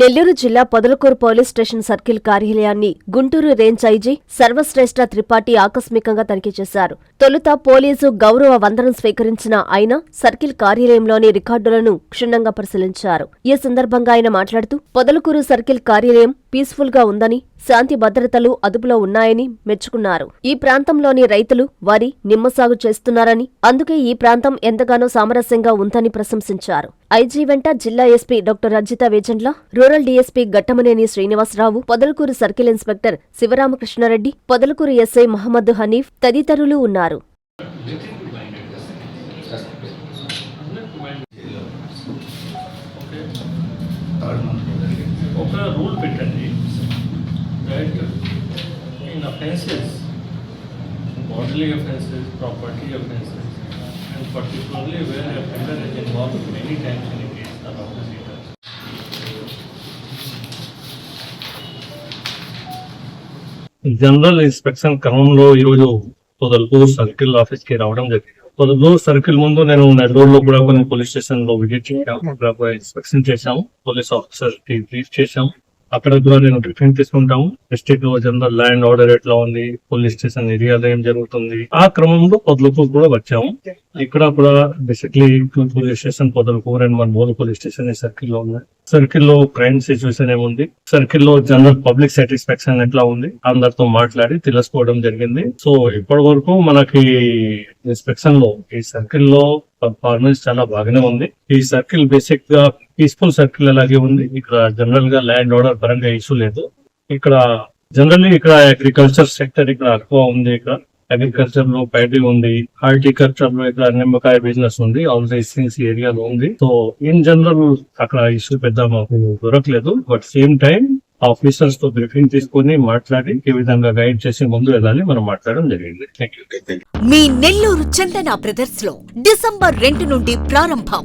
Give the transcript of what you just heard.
నెల్లూరు జిల్లా Podalakuru police station circle కార్యాలయాన్ని Guntur range IG Sarvashreshtha Tripathi ఆకస్మికంగా తనిఖీ చేశారు. తొలుత పోలీసు గౌరవ వందనం స్వీకరించిన ఆయన సర్కిల్ కార్యాలయంలోని రికార్డులను క్షుణ్ణంగా పరిశీలించారు. ఈ సందర్భంగా ఆయన మాట్లాడుతూ పొదలకూరు సర్కిల్ కార్యాలయం పీస్ఫుల్గా ఉందని శాంతి భద్రతలు అదుపులో ఉన్నాయని మెచ్చుకున్నారు. ఈ ప్రాంతంలోని రైతులు వరి నిమ్మ సాగు చేస్తున్నారని అందుకే ఈ ప్రాంతం ఎంతగానో సామరస్యంగా ఉందని ప్రశంసించారు. ఐజీ వెంట జిల్లా SP doctor Rajitha Vejandla rural DSP Gattamaneni Srinivasarao Podalakuru circle inspector Sivaramakrishnareddy Podalakuru SI Mohammad Hanif తదితరులు ఉన్నారు. ఒక రూల్ పెట్టండి. In offences bodily offences, property offences, and particularly where offender is involved many times in a general inspection క్రమంలో ఈరోజు Podalakuru circle ఆఫీస్కి రావడం జరిగింది. Podalakuru circle ముందు నేను నెల్లూరులో కూడా కొన్ని పోలీస్ స్టేషన్లో విజిట్ చేశాము. ఇన్స్పెక్షన్ చేశాము. పోలీస్ ఆఫీసర్కి బ్రీఫ్ చేశాము. అక్కడ కూడా నేను బ్రీఫింగ్ తీసుకుంటాము. డిస్ట్రిక్ట్ జనరల్ ల్యాండ్ ఆర్డర్ ఎట్లా ఉంది? పోలీస్ స్టేషన్ ఏరియాలో ఏం జరుగుతుంది. ఆ క్రమంలో పొదలకూరు కూడా వచ్చాము. ఇక్కడ కూడా basically two police station Podalakuru and మన మూడు పోలీస్ స్టేషన్ ఈ సర్కిల్లో ఉన్నాయి. సర్కిల్లో క్రైమ్ సిచ్యువేషన్ ఏముంది సర్కిల్లో జనరల్ పబ్లిక్ సాటిస్ఫాక్షన్ ఎట్లా ఉంది? అందరితో మాట్లాడి తెలుసుకోవడం జరిగింది. సో ఇప్పటి వరకు మనకి ఇన్స్పెక్షన్లో ఈ సర్కిల్లో పర్ఫార్మెన్స్ చాలా బాగానే ఉంది. ఈ సర్కిల్ బేసిక్గా పీస్ఫుల్ సర్కిల్ అలాగే ఉంది. ఇక్కడ జనరల్గా ల్యాండ్ ఓనర్ పరంగా ఇష్యూ లేదు. ఇక్కడ జనరల్లీ ఇక్కడ అగ్రికల్చర్ సెక్టర్ ఇక్కడ ఎక్కువ ఉంది. ఇక్కడ అగ్రికల్చర్లో పైటరీ ఉంది. హార్టికల్చర్లో ఇక్కడ నిమ్మకాయ బిజినెస్ ఉంది. ఆల్ దిస్ ఏరియాలో ఉంది. సో ఇన్ జనరల్ అక్కడ ఇష్యూ పెద్ద మాకు దొరకలేదు. బట్ సేమ్ టైం ఆఫీసర్స్తో బ్రీఫింగ్ తీసుకొని మాట్లాడి ఏ విధంగా గైడ్ చేసి ముందు వెళ్ళాలి. మనం మాట్లాడడం జరిగింది. థ్యాంక్ యూ మీ నెల్లూరు చందన బ్రదర్స్లో డిసెంబర్ రెండు నుండి ప్రారంభం.